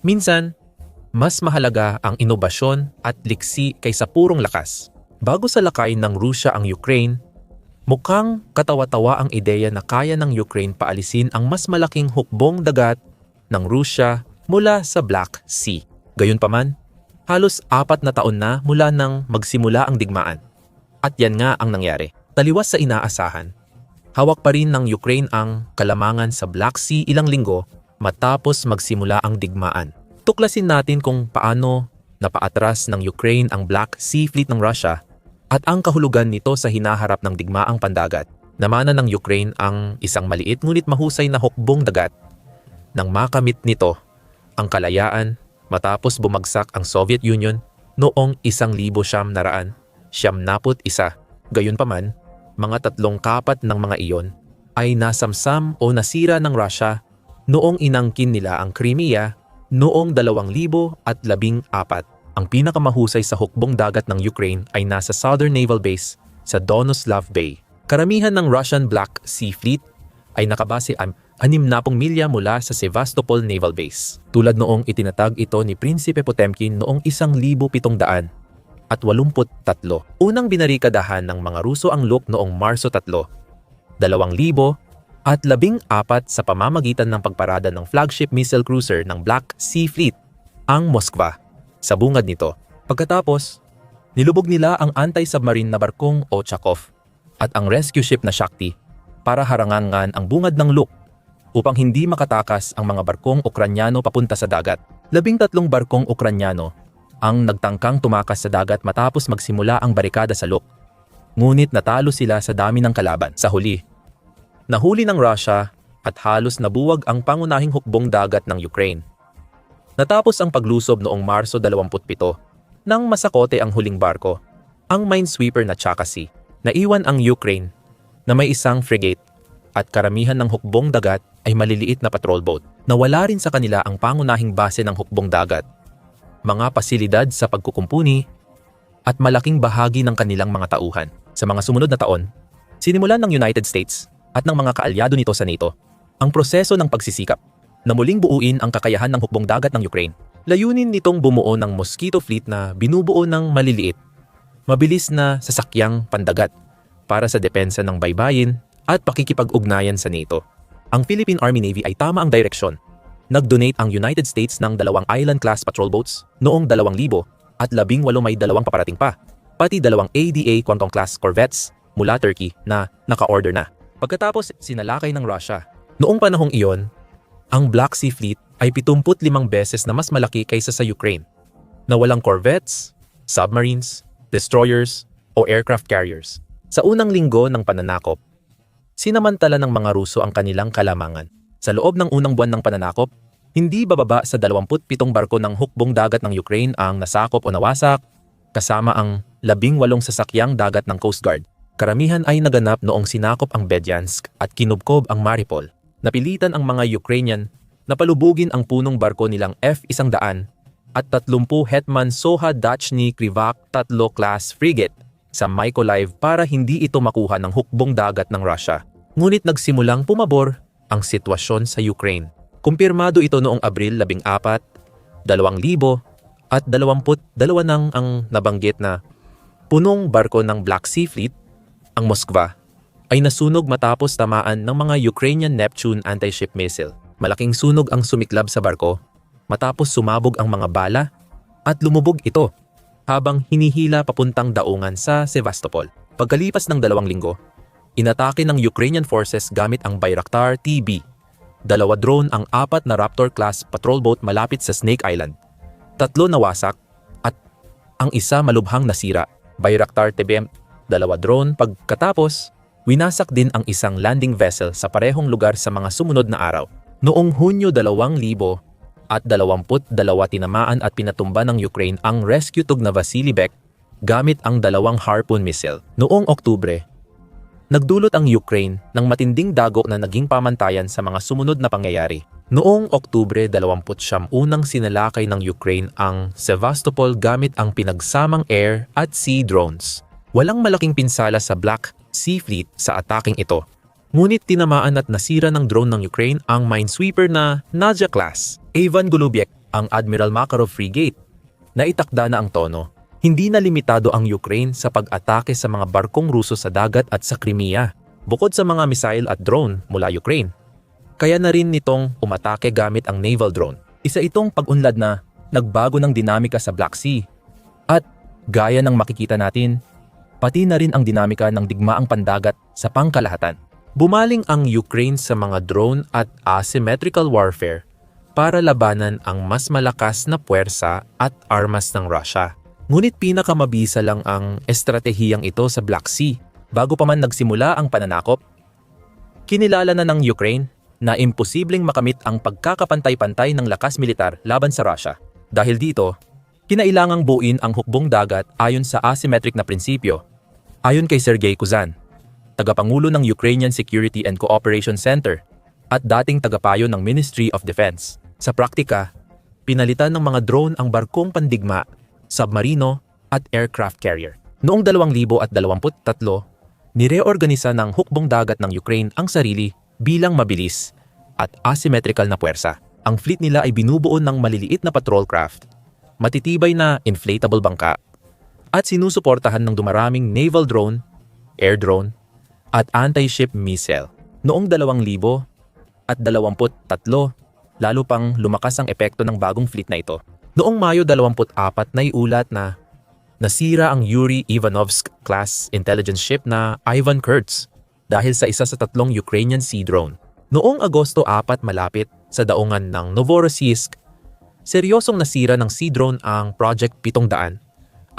Minsan, mas mahalaga ang inobasyon at liksi kaysa purong lakas. Bago sa lakay ng Rusya ang Ukraine, mukhang katawa-tawa ang ideya na kaya ng Ukraine paalisin ang mas malaking hukbong dagat ng Rusya mula sa Black Sea. Gayunpaman, halos apat na taon na mula nang magsimula ang digmaan. At yan nga ang nangyari. Taliwas sa inaasahan, hawak pa rin ng Ukraine ang kalamangan sa Black Sea ilang linggo matapos magsimula ang digmaan. Tuklasin natin kung paano napaatras ng Ukraine ang Black Sea Fleet ng Russia at ang kahulugan nito sa hinaharap ng digmaang pandagat. Namana ng Ukraine ang isang maliit ngunit mahusay na hukbong dagat nang makamit nito ang kalayaan matapos bumagsak ang Soviet Union noong isang libo siyam naraan siyam naput isa. Gayunpaman, mga tatlong kapat ng mga iyon ay nasamsam o nasira ng Russia noong inangkin nila ang Crimea noong 2014. Ang pinakamahusay sa hukbong dagat ng Ukraine ay nasa Southern Naval Base sa Donoslav Bay. Karamihan ng Russian Black Sea Fleet ay nakabase ang 60 milya mula sa Sevastopol Naval Base. Tulad noong itinatag ito ni Prinsipe Potemkin noong 1700 at 83. Unang binarikadahan ng mga Ruso ang Luk noong Marso 3, 2000 at 14 sa pamamagitan ng pagparada ng flagship missile cruiser ng Black Sea Fleet, ang Moskva, sa bungad nito. Pagkatapos, nilubog nila ang anti-submarine na barkong Ochakov at ang rescue ship na Shakti para harangan ang bungad ng Luk upang hindi makatakas ang mga barkong Ukranyano papunta sa dagat. Labing tatlong barkong Ukranyano ang nagtangkang tumakas sa dagat matapos magsimula ang barikada sa Luk. Ngunit natalo sila sa dami ng kalaban. Sa huli, nahuli ng Russia at halos nabuwag ang pangunahing hukbong dagat ng Ukraine. Natapos ang paglusob noong Marso 27 nang masakote ang huling barko, ang minesweeper na Chakasi. Naiwan ang Ukraine na may isang frigate at karamihan ng hukbong dagat ay maliliit na patrol boat. Nawala rin sa kanila ang pangunahing base ng hukbong dagat mga pasilidad sa pagkukumpuni, at malaking bahagi ng kanilang mga tauhan. Sa mga sumunod na taon, sinimulan ng United States at ng mga kaalyado nito sa NATO ang proseso ng pagsisikap na muling buuin ang kakayahan ng hukbong dagat ng Ukraine. Layunin nitong bumuo ng Mosquito Fleet na binubuo ng maliliit, mabilis na sasakyang pandagat para sa depensa ng baybayin at pakikipag-ugnayan sa NATO. Ang Philippine Army Navy ay tama ang direksyon nag-donate ang United States ng dalawang Island-class patrol boats noong 2000 at labing walo may dalawang paparating pa, pati dalawang ADA Quantum-class corvettes mula Turkey na naka-order na. Pagkatapos sinalakay ng Russia, noong panahong iyon, ang Black Sea Fleet ay 75 beses na mas malaki kaysa sa Ukraine, na walang corvettes, submarines, destroyers, o aircraft carriers. Sa unang linggo ng pananakop, sinamantala ng mga Ruso ang kanilang kalamangan sa loob ng unang buwan ng pananakop, hindi bababa sa 27 barko ng hukbong dagat ng Ukraine ang nasakop o nawasak, kasama ang 18 sasakyang dagat ng Coast Guard. Karamihan ay naganap noong sinakop ang Bedyansk at kinubkob ang Mariupol. Napilitan ang mga Ukrainian na palubugin ang punong barko nilang F-100 at 30 Hetman Soha Dachny Krivak 3 class frigate sa Mykolaiv para hindi ito makuha ng hukbong dagat ng Russia. Ngunit nagsimulang pumabor ang sitwasyon sa Ukraine. Kumpirmado ito noong Abril 14, 2000 at 22 nang ang nabanggit na punong barko ng Black Sea Fleet, ang Moskva, ay nasunog matapos tamaan ng mga Ukrainian Neptune anti-ship missile. Malaking sunog ang sumiklab sa barko matapos sumabog ang mga bala at lumubog ito habang hinihila papuntang daungan sa Sevastopol. Pagkalipas ng dalawang linggo, Inatake ng Ukrainian forces gamit ang Bayraktar TB. Dalawa drone ang apat na Raptor-class patrol boat malapit sa Snake Island. Tatlo nawasak at ang isa malubhang nasira. Bayraktar TBM, dalawa drone pagkatapos, winasak din ang isang landing vessel sa parehong lugar sa mga sumunod na araw. Noong Hunyo 2000 at 22 tinamaan at pinatumba ng Ukraine ang rescue tug na Vasily Bek gamit ang dalawang Harpoon missile. Noong Oktubre, nagdulot ang Ukraine ng matinding dago na naging pamantayan sa mga sumunod na pangyayari. Noong Oktubre 29 unang sinalakay ng Ukraine ang Sevastopol gamit ang pinagsamang air at sea drones. Walang malaking pinsala sa Black Sea Fleet sa ataking ito. Ngunit tinamaan at nasira ng drone ng Ukraine ang minesweeper na Nadia class. Ivan Golubiek, ang Admiral Makarov Frigate na itakda na ang tono. Hindi na limitado ang Ukraine sa pag-atake sa mga barkong Ruso sa dagat at sa Crimea, bukod sa mga missile at drone mula Ukraine. Kaya na rin nitong umatake gamit ang naval drone. Isa itong pag-unlad na nagbago ng dinamika sa Black Sea. At gaya ng makikita natin, pati na rin ang dinamika ng digmaang pandagat sa pangkalahatan. Bumaling ang Ukraine sa mga drone at asymmetrical warfare para labanan ang mas malakas na puwersa at armas ng Russia. Ngunit pinakamabisa lang ang estratehiyang ito sa Black Sea bago pa man nagsimula ang pananakop. Kinilala na ng Ukraine na imposibleng makamit ang pagkakapantay-pantay ng lakas militar laban sa Russia. Dahil dito, kinailangang buuin ang hukbong dagat ayon sa asymmetric na prinsipyo. Ayon kay Sergei Kuzan, tagapangulo ng Ukrainian Security and Cooperation Center at dating tagapayo ng Ministry of Defense. Sa praktika, pinalitan ng mga drone ang barkong pandigma, submarino at aircraft carrier. Noong 2023, nireorganisa ng hukbong dagat ng Ukraine ang sarili bilang mabilis at asymmetrical na puwersa. Ang fleet nila ay binubuo ng maliliit na patrol craft, matitibay na inflatable bangka, at sinusuportahan ng dumaraming naval drone, air drone, at anti-ship missile. Noong 2000 at 23, lalo pang lumakas ang epekto ng bagong fleet na ito. Noong Mayo 24 naiulat na nasira ang Yuri Ivanovsk class intelligence ship na Ivan Kurtz dahil sa isa sa tatlong Ukrainian sea drone. Noong Agosto 4 malapit sa daungan ng Novorossiysk, seryosong nasira ng sea drone ang Project 700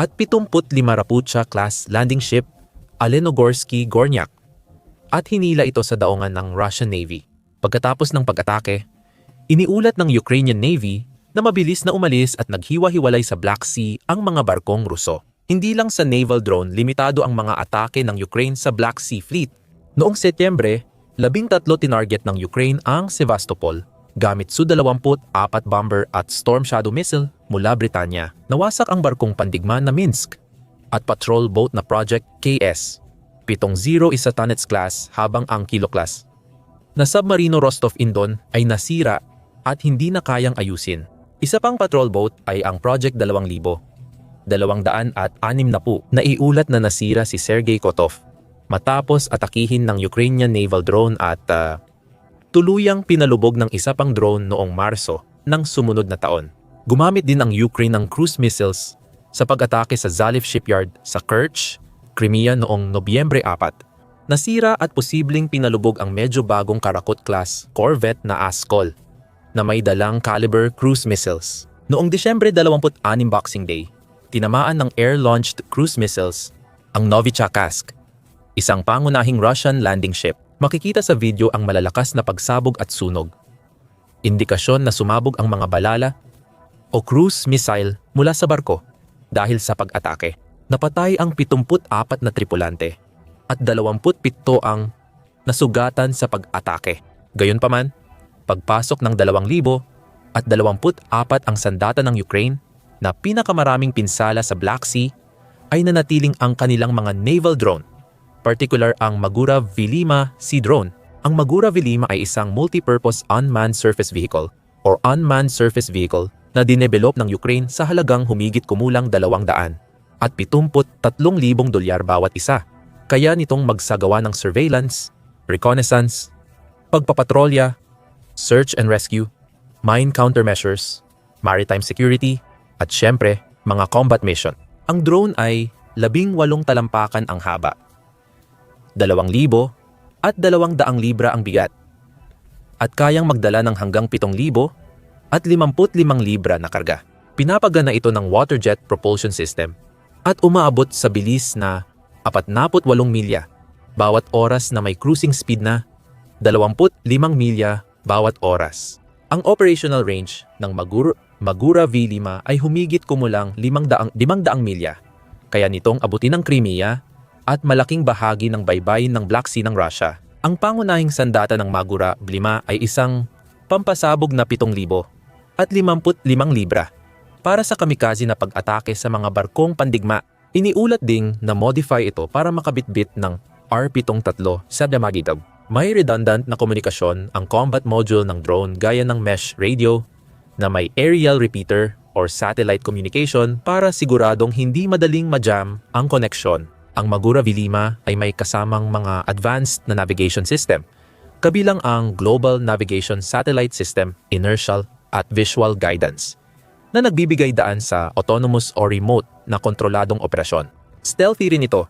at 75 Rapucha class landing ship Alenogorsky Gornyak at hinila ito sa daungan ng Russian Navy. Pagkatapos ng pag-atake, iniulat ng Ukrainian Navy na mabilis na umalis at naghiwa-hiwalay sa Black Sea ang mga barkong Ruso. Hindi lang sa naval drone limitado ang mga atake ng Ukraine sa Black Sea Fleet. Noong Setyembre, labing tatlo tinarget ng Ukraine ang Sevastopol gamit Su-24 bomber at Storm Shadow missile mula Britanya. Nawasak ang barkong pandigma na Minsk at patrol boat na Project KS. Pitong zero isa tonnage class habang ang kilo class na submarino Rostov-Indon ay nasira at hindi na kayang ayusin. Isa pang patrol boat ay ang Project 2000. Dalawang daan at anim na po na iulat na nasira si Sergei Kotov matapos atakihin ng Ukrainian naval drone at uh, tuluyang pinalubog ng isa pang drone noong Marso ng sumunod na taon. Gumamit din ang Ukraine ng cruise missiles sa pag-atake sa Zalif shipyard sa Kerch, Crimea noong Nobyembre 4. Nasira at posibleng pinalubog ang medyo bagong Karakot class corvette na Askol na may dalang caliber cruise missiles. Noong Disyembre 26 Boxing Day, tinamaan ng air-launched cruise missiles ang Novichakask, isang pangunahing Russian landing ship. Makikita sa video ang malalakas na pagsabog at sunog. Indikasyon na sumabog ang mga balala o cruise missile mula sa barko dahil sa pag-atake. Napatay ang 74 na tripulante at 27 ang nasugatan sa pag-atake. Gayunpaman, pagpasok ng 2,000 at 24 ang sandata ng Ukraine na pinakamaraming pinsala sa Black Sea ay nanatiling ang kanilang mga naval drone particular ang Magura Vilima Sea Drone. Ang Magura Vilima ay isang multi-purpose unmanned surface vehicle or unmanned surface vehicle na dinevelop ng Ukraine sa halagang humigit kumulang 200 at 73,000 dolyar bawat isa. Kaya nitong magsagawa ng surveillance, reconnaissance, pagpapatrolya, search and rescue, mine countermeasures, maritime security, at syempre, mga combat mission. Ang drone ay labing walong talampakan ang haba 2,000 at 200 libra ang bigat at kayang magdala ng hanggang 7,000 at 55 libra na karga. Pinapagana ito ng water jet propulsion system at umaabot sa bilis na 48 milya bawat oras na may cruising speed na 25 milya bawat oras. Ang operational range ng Magura, Magura V5 ay humigit kumulang 500, 500 milya. Kaya nitong abutin ng Crimea at malaking bahagi ng baybayin ng Black Sea ng Russia. Ang pangunahing sandata ng Magura Blima ay isang pampasabog na 7,000 at 55 libra para sa kamikaze na pag-atake sa mga barkong pandigma. Iniulat ding na modify ito para makabitbit ng R-73 sa Damagitaw. May redundant na komunikasyon ang combat module ng drone gaya ng mesh radio, na may aerial repeater or satellite communication para siguradong hindi madaling majam ang koneksyon. Ang Magura V5 ay may kasamang mga advanced na navigation system, kabilang ang Global Navigation Satellite System, Inertial at Visual Guidance, na nagbibigay daan sa autonomous o remote na kontroladong operasyon. Stealthy rin ito.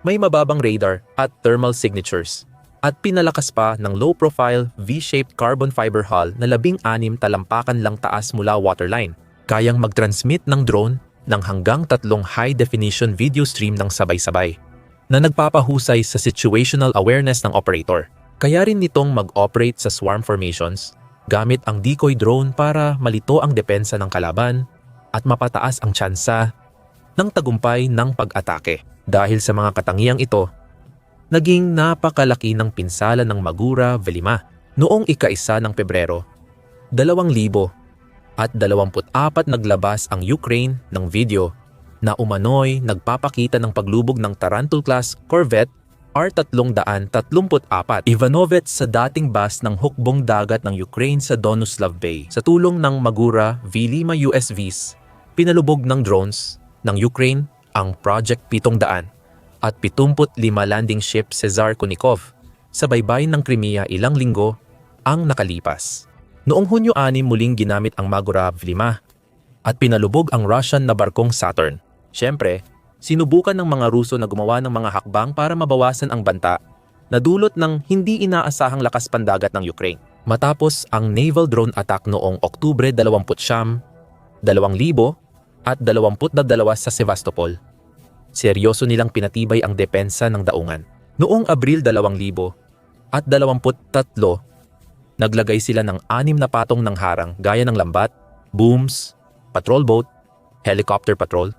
May mababang radar at thermal signatures at pinalakas pa ng low-profile V-shaped carbon fiber hull na labing-anim talampakan lang taas mula waterline. Kayang mag-transmit ng drone ng hanggang tatlong high-definition video stream ng sabay-sabay na nagpapahusay sa situational awareness ng operator. Kaya rin nitong mag-operate sa swarm formations gamit ang decoy drone para malito ang depensa ng kalaban at mapataas ang tsansa ng tagumpay ng pag-atake. Dahil sa mga katangiang ito, naging napakalaki ng pinsala ng Magura Velima noong ika-isa ng Pebrero, 2000 at 24 naglabas ang Ukraine ng video na umano'y nagpapakita ng paglubog ng Tarantul-class Corvette R-334 Ivanovets sa dating bas ng hukbong dagat ng Ukraine sa Donuslav Bay. Sa tulong ng Magura V-5 USVs, pinalubog ng drones ng Ukraine ang Project 700 at 75 landing ship Cesar Kunikov sa baybayin ng Crimea ilang linggo ang nakalipas. Noong Hunyo 6 muling ginamit ang Magura V5 at pinalubog ang Russian na barkong Saturn. Siyempre, sinubukan ng mga Ruso na gumawa ng mga hakbang para mabawasan ang banta na dulot ng hindi inaasahang lakas pandagat ng Ukraine. Matapos ang naval drone attack noong Oktubre 29, 2000 at 22 sa Sevastopol, seryoso nilang pinatibay ang depensa ng daungan. Noong Abril 2000 at 23, naglagay sila ng anim na patong ng harang gaya ng lambat, booms, patrol boat, helicopter patrol,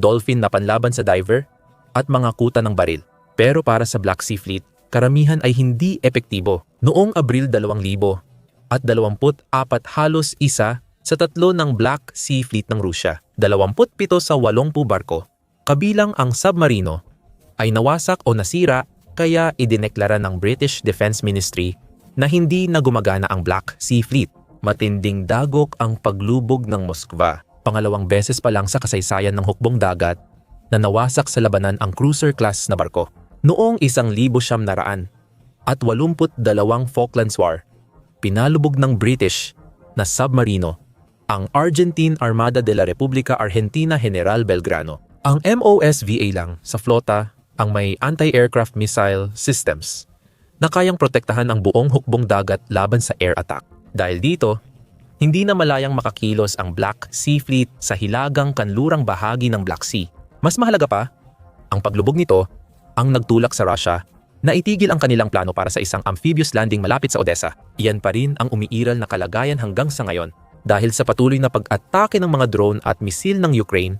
dolphin na panlaban sa diver, at mga kuta ng baril. Pero para sa Black Sea Fleet, karamihan ay hindi epektibo. Noong Abril 2000 at 24 halos isa sa tatlo ng Black Sea Fleet ng Rusya, 27 sa 80 barko, kabilang ang submarino, ay nawasak o nasira kaya idineklara ng British Defense Ministry na hindi na gumagana ang Black Sea Fleet. Matinding dagok ang paglubog ng Moskva. Pangalawang beses pa lang sa kasaysayan ng hukbong dagat na nawasak sa labanan ang cruiser-class na barko. Noong isang libo siyam naraan at 82 Falklands War, pinalubog ng British na submarino ang Argentine Armada de la República Argentina General Belgrano. Ang MOSVA lang sa flota ang may anti-aircraft missile systems na kayang protektahan ang buong hukbong dagat laban sa air attack. Dahil dito, hindi na malayang makakilos ang Black Sea Fleet sa hilagang kanlurang bahagi ng Black Sea. Mas mahalaga pa, ang paglubog nito ang nagtulak sa Russia na itigil ang kanilang plano para sa isang amphibious landing malapit sa Odessa. Iyan pa rin ang umiiral na kalagayan hanggang sa ngayon. Dahil sa patuloy na pag-atake ng mga drone at misil ng Ukraine,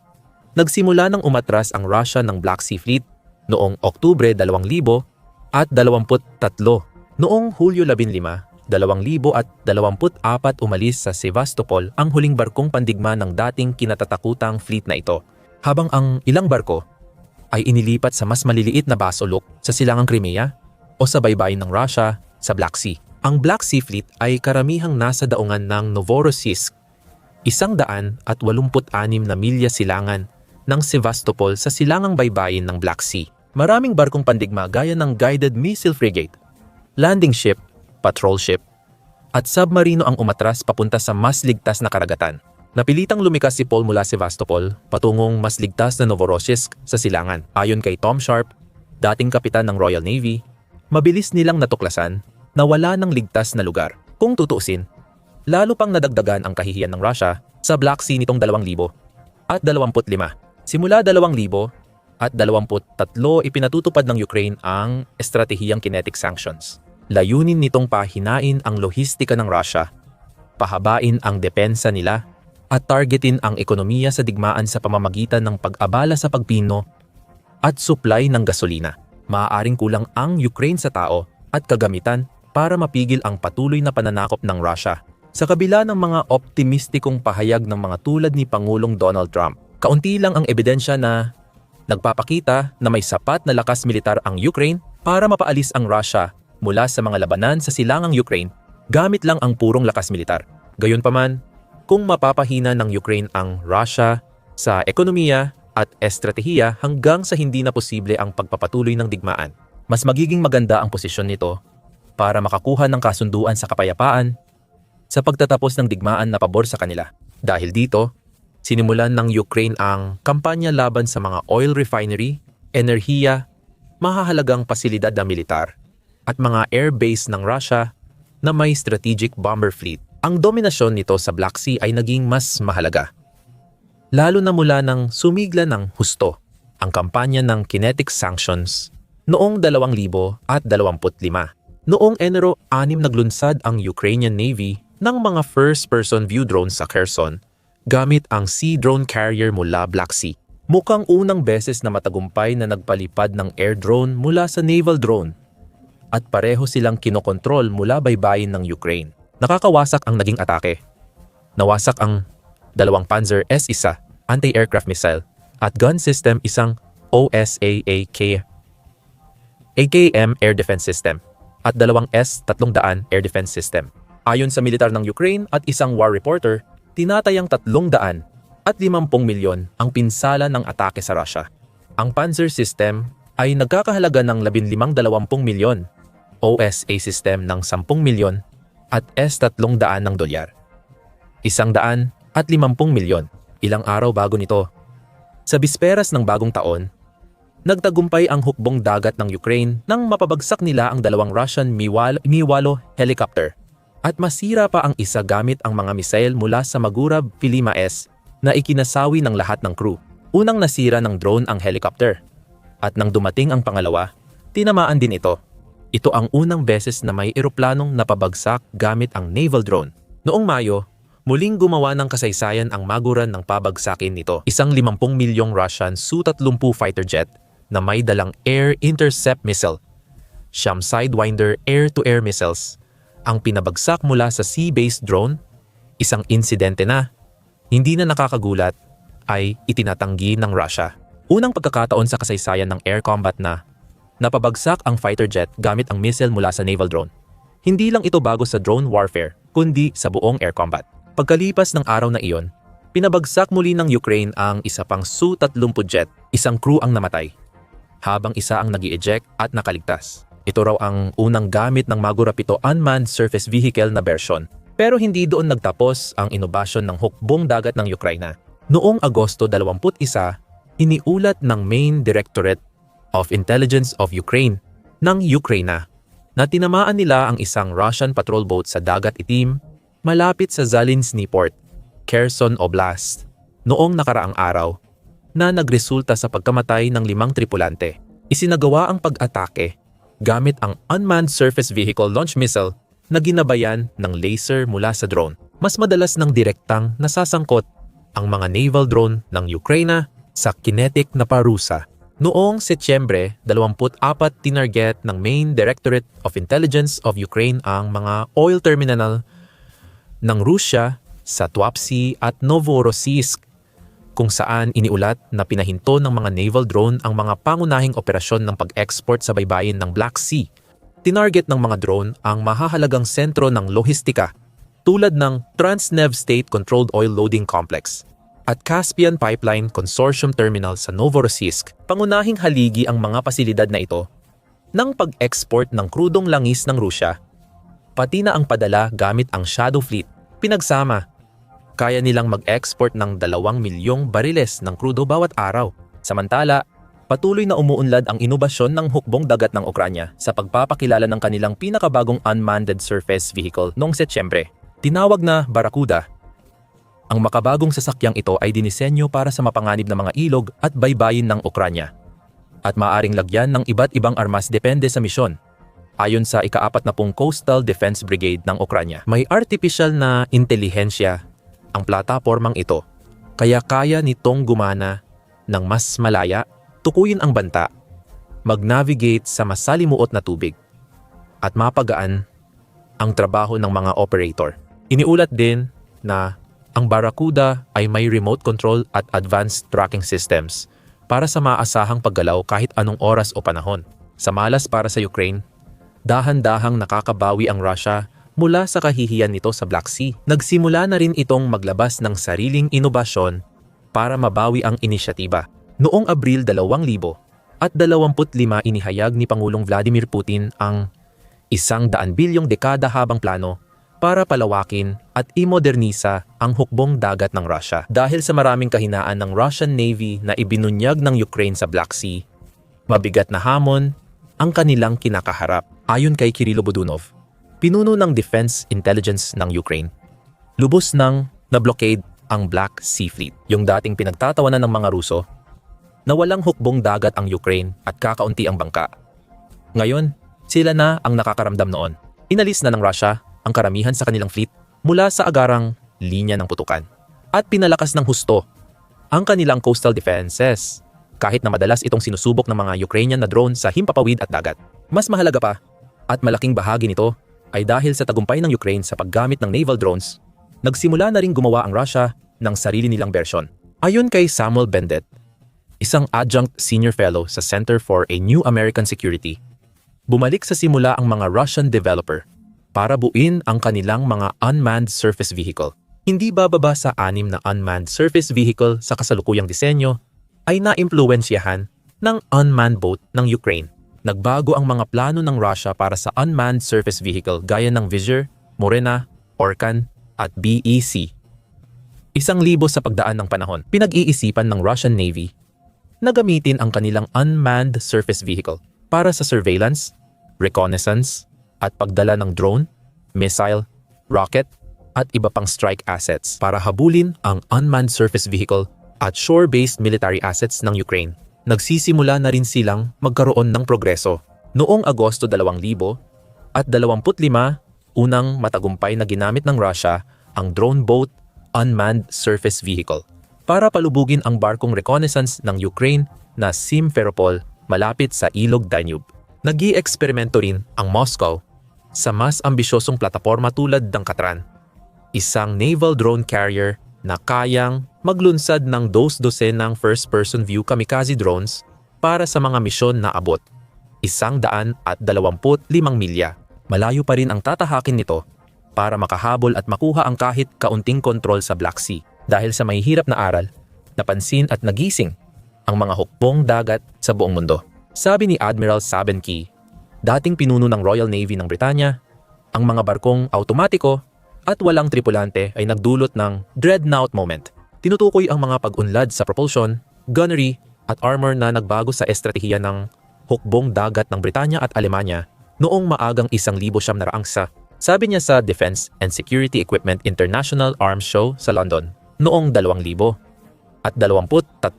nagsimula nang umatras ang Russia ng Black Sea Fleet noong Oktubre 2000 at 23. Noong Hulyo 15, 2024 umalis sa Sevastopol ang huling barkong pandigma ng dating kinatatakutang fleet na ito, habang ang ilang barko ay inilipat sa mas maliliit na basolok sa silangang Crimea o sa baybayin ng Russia sa Black Sea. Ang Black Sea Fleet ay karamihang nasa daungan ng Novorossiysk, isang daan at 86 na milya silangan ng Sevastopol sa silangang baybayin ng Black Sea. Maraming barkong pandigma gaya ng guided missile frigate, landing ship, patrol ship, at submarino ang umatras papunta sa mas ligtas na karagatan. Napilitang lumikas si Paul mula Sevastopol patungong mas ligtas na Novorossiysk sa silangan. Ayon kay Tom Sharp, dating kapitan ng Royal Navy, mabilis nilang natuklasan na wala ng ligtas na lugar. Kung tutuusin, lalo pang nadagdagan ang kahihiyan ng Russia sa Black Sea nitong 2000 at 25. Simula 2000 at 23 ipinatutupad ng Ukraine ang estratehiyang kinetic sanctions. Layunin nitong pahinain ang lohistika ng Russia, pahabain ang depensa nila, at targetin ang ekonomiya sa digmaan sa pamamagitan ng pag-abala sa pagpino at supply ng gasolina. Maaaring kulang ang Ukraine sa tao at kagamitan para mapigil ang patuloy na pananakop ng Russia. Sa kabila ng mga optimistikong pahayag ng mga tulad ni Pangulong Donald Trump, kaunti lang ang ebidensya na nagpapakita na may sapat na lakas militar ang Ukraine para mapaalis ang Russia mula sa mga labanan sa silangang Ukraine gamit lang ang purong lakas militar. Gayunpaman, kung mapapahina ng Ukraine ang Russia sa ekonomiya at estratehiya hanggang sa hindi na posible ang pagpapatuloy ng digmaan. Mas magiging maganda ang posisyon nito para makakuha ng kasunduan sa kapayapaan sa pagtatapos ng digmaan na pabor sa kanila. Dahil dito, sinimulan ng Ukraine ang kampanya laban sa mga oil refinery, enerhiya, mahahalagang pasilidad na militar, at mga airbase ng Russia na may strategic bomber fleet. Ang dominasyon nito sa Black Sea ay naging mas mahalaga. Lalo na mula nang sumigla ng husto ang kampanya ng kinetic sanctions noong 2025. Noong Enero 6 naglunsad ang Ukrainian Navy ng mga first-person view drones sa Kherson gamit ang Sea Drone Carrier mula Black Sea. Mukhang unang beses na matagumpay na nagpalipad ng air drone mula sa naval drone at pareho silang kinokontrol mula baybayin ng Ukraine. Nakakawasak ang naging atake. Nawasak ang dalawang Panzer S-1 anti-aircraft missile at gun system isang OSAAK AKM Air Defense System at dalawang S-300 Air Defense System. Ayon sa militar ng Ukraine at isang war reporter, tinatayang 300 at 50 milyon ang pinsala ng atake sa Russia. Ang Panzer system ay nagkakahalaga ng 15-20 milyon, OSA system ng 10 milyon at S-300 ng dolyar. Isang daan at 50 milyon, ilang araw bago nito. Sa bisperas ng bagong taon, nagtagumpay ang hukbong dagat ng Ukraine nang mapabagsak nila ang dalawang Russian Mi-1 helicopter at masira pa ang isa gamit ang mga misail mula sa Magurab Pilima S na ikinasawi ng lahat ng crew. Unang nasira ng drone ang helicopter. At nang dumating ang pangalawa, tinamaan din ito. Ito ang unang beses na may eroplanong napabagsak gamit ang naval drone. Noong Mayo, muling gumawa ng kasaysayan ang maguran ng pabagsakin nito. Isang 50 milyong Russian Su-30 fighter jet na may dalang air intercept missile, siyam Sidewinder air-to-air missiles, ang pinabagsak mula sa sea-based drone, isang insidente na, hindi na nakakagulat, ay itinatanggi ng Russia. Unang pagkakataon sa kasaysayan ng air combat na napabagsak ang fighter jet gamit ang missile mula sa naval drone. Hindi lang ito bago sa drone warfare, kundi sa buong air combat. Pagkalipas ng araw na iyon, pinabagsak muli ng Ukraine ang isa pang Su-30 jet, isang crew ang namatay, habang isa ang nag eject at nakaligtas. Ito raw ang unang gamit ng Magurapito unmanned surface vehicle na version. Pero hindi doon nagtapos ang inobasyon ng hukbong dagat ng Ukraina. Noong Agosto 21, iniulat ng Main Directorate of Intelligence of Ukraine ng Ukraina na tinamaan nila ang isang Russian patrol boat sa Dagat Itim malapit sa Zalinsny Port, Kherson Oblast, noong nakaraang araw na nagresulta sa pagkamatay ng limang tripulante. Isinagawa ang pag-atake gamit ang Unmanned Surface Vehicle Launch Missile na ginabayan ng laser mula sa drone. Mas madalas ng direktang nasasangkot ang mga naval drone ng Ukraine sa kinetic na parusa. Noong Setyembre 24 tinarget ng Main Directorate of Intelligence of Ukraine ang mga oil terminal ng Rusya sa Tuapse at Novorossiysk kung saan iniulat na pinahinto ng mga naval drone ang mga pangunahing operasyon ng pag-export sa baybayin ng Black Sea. Tinarget ng mga drone ang mahahalagang sentro ng lohistika tulad ng Transnev State-Controlled Oil Loading Complex at Caspian Pipeline Consortium Terminal sa Novorossiysk. Pangunahing haligi ang mga pasilidad na ito ng pag-export ng krudong langis ng Rusya, pati na ang padala gamit ang Shadow Fleet. Pinagsama, kaya nilang mag-export ng 2 milyong bariles ng krudo bawat araw. Samantala, patuloy na umuunlad ang inobasyon ng hukbong dagat ng Ukranya sa pagpapakilala ng kanilang pinakabagong unmanned surface vehicle noong Setyembre. Tinawag na Barracuda. Ang makabagong sasakyang ito ay dinisenyo para sa mapanganib na mga ilog at baybayin ng Ukranya at maaring lagyan ng iba't ibang armas depende sa misyon. Ayon sa ikaapat na pong Coastal Defense Brigade ng Ukranya, may artificial na intelihensya ang platapormang ito, kaya kaya nitong gumana ng mas malaya, tukuyin ang banta, mag-navigate sa masalimuot na tubig, at mapagaan ang trabaho ng mga operator. Iniulat din na ang Barracuda ay may remote control at advanced tracking systems para sa maasahang paggalaw kahit anong oras o panahon. Sa malas para sa Ukraine, dahan-dahang nakakabawi ang Russia mula sa kahihiyan nito sa Black Sea. Nagsimula na rin itong maglabas ng sariling inobasyon para mabawi ang inisyatiba. Noong Abril 2000 at 25 inihayag ni Pangulong Vladimir Putin ang isang daan bilyong dekada habang plano para palawakin at imodernisa ang hukbong dagat ng Russia. Dahil sa maraming kahinaan ng Russian Navy na ibinunyag ng Ukraine sa Black Sea, mabigat na hamon ang kanilang kinakaharap. Ayon kay Kirilo Budunov, pinuno ng Defense Intelligence ng Ukraine, lubos nang na-blockade ang Black Sea Fleet, yung dating pinagtatawanan ng mga Ruso, na walang hukbong dagat ang Ukraine at kakaunti ang bangka. Ngayon, sila na ang nakakaramdam noon. Inalis na ng Russia ang karamihan sa kanilang fleet mula sa agarang linya ng putukan at pinalakas ng husto ang kanilang coastal defenses kahit na madalas itong sinusubok ng mga Ukrainian na drone sa himpapawid at dagat. Mas mahalaga pa at malaking bahagi nito ay dahil sa tagumpay ng Ukraine sa paggamit ng naval drones, nagsimula na rin gumawa ang Russia ng sarili nilang bersyon. Ayon kay Samuel Bendet, isang adjunct senior fellow sa Center for a New American Security, bumalik sa simula ang mga Russian developer para buuin ang kanilang mga unmanned surface vehicle. Hindi bababa sa anim na unmanned surface vehicle sa kasalukuyang disenyo ay naimpluwensyahan ng unmanned boat ng Ukraine. Nagbago ang mga plano ng Russia para sa unmanned surface vehicle gaya ng Vizir, Morena, Orkan at BEC. Isang libo sa pagdaan ng panahon, pinag-iisipan ng Russian Navy na gamitin ang kanilang unmanned surface vehicle para sa surveillance, reconnaissance, at pagdala ng drone, missile, rocket, at iba pang strike assets para habulin ang unmanned surface vehicle at shore-based military assets ng Ukraine. Nagsisimula na rin silang magkaroon ng progreso. Noong Agosto 2000 at 25, unang matagumpay na ginamit ng Russia ang drone boat unmanned surface vehicle para palubugin ang barkong reconnaissance ng Ukraine na Simferopol malapit sa Ilog Danube. nag eksperimento rin ang Moscow sa mas ambisyosong plataforma tulad ng Katran, isang naval drone carrier na kayang maglunsad ng dos-dosen ng first-person view kamikaze drones para sa mga misyon na abot, isang daan at dalawamput limang milya. Malayo pa rin ang tatahakin nito para makahabol at makuha ang kahit kaunting kontrol sa Black Sea. Dahil sa mahihirap na aral, napansin at nagising ang mga hukbong dagat sa buong mundo. Sabi ni Admiral Saben Key dating pinuno ng Royal Navy ng Britanya, ang mga barkong automatiko at walang tripulante ay nagdulot ng dreadnought moment. Tinutukoy ang mga pag-unlad sa propulsion, gunnery at armor na nagbago sa estratehiya ng hukbong dagat ng Britanya at Alemanya noong maagang isang libo siyam na raangsa. Sabi niya sa Defense and Security Equipment International Arms Show sa London noong 2000 at 23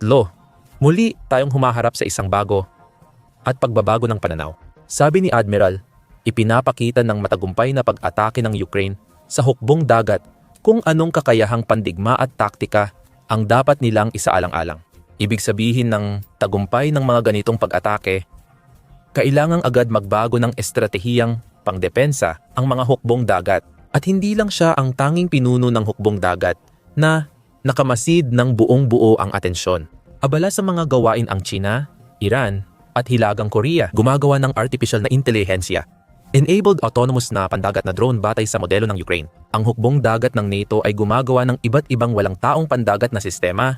muli tayong humaharap sa isang bago at pagbabago ng pananaw. Sabi ni Admiral, ipinapakita ng matagumpay na pag-atake ng Ukraine sa hukbong dagat kung anong kakayahang pandigma at taktika ang dapat nilang isaalang-alang. Ibig sabihin ng tagumpay ng mga ganitong pag-atake, kailangang agad magbago ng estratehiyang pangdepensa ang mga hukbong dagat at hindi lang siya ang tanging pinuno ng hukbong dagat na nakamasid ng buong buo ang atensyon. Abala sa mga gawain ang China, Iran at Hilagang Korea gumagawa ng artificial na intelihensya. Enabled autonomous na pandagat na drone batay sa modelo ng Ukraine. Ang hukbong dagat ng NATO ay gumagawa ng iba't ibang walang taong pandagat na sistema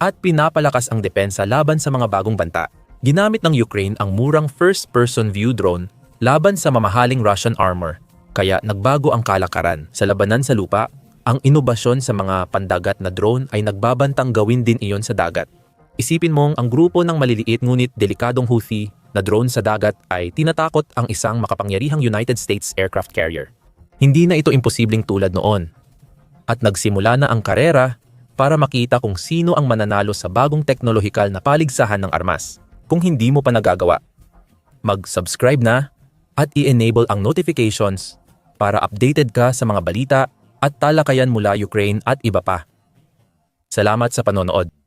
at pinapalakas ang depensa laban sa mga bagong banta. Ginamit ng Ukraine ang murang first-person view drone laban sa mamahaling Russian armor. Kaya nagbago ang kalakaran. Sa labanan sa lupa, ang inobasyon sa mga pandagat na drone ay nagbabantang gawin din iyon sa dagat. Isipin mong ang grupo ng maliliit ngunit delikadong Houthi na drone sa dagat ay tinatakot ang isang makapangyarihang United States aircraft carrier. Hindi na ito imposibleng tulad noon. At nagsimula na ang karera para makita kung sino ang mananalo sa bagong teknolohikal na paligsahan ng armas. Kung hindi mo pa nagagawa, mag-subscribe na at i-enable ang notifications para updated ka sa mga balita at talakayan mula Ukraine at iba pa. Salamat sa panonood.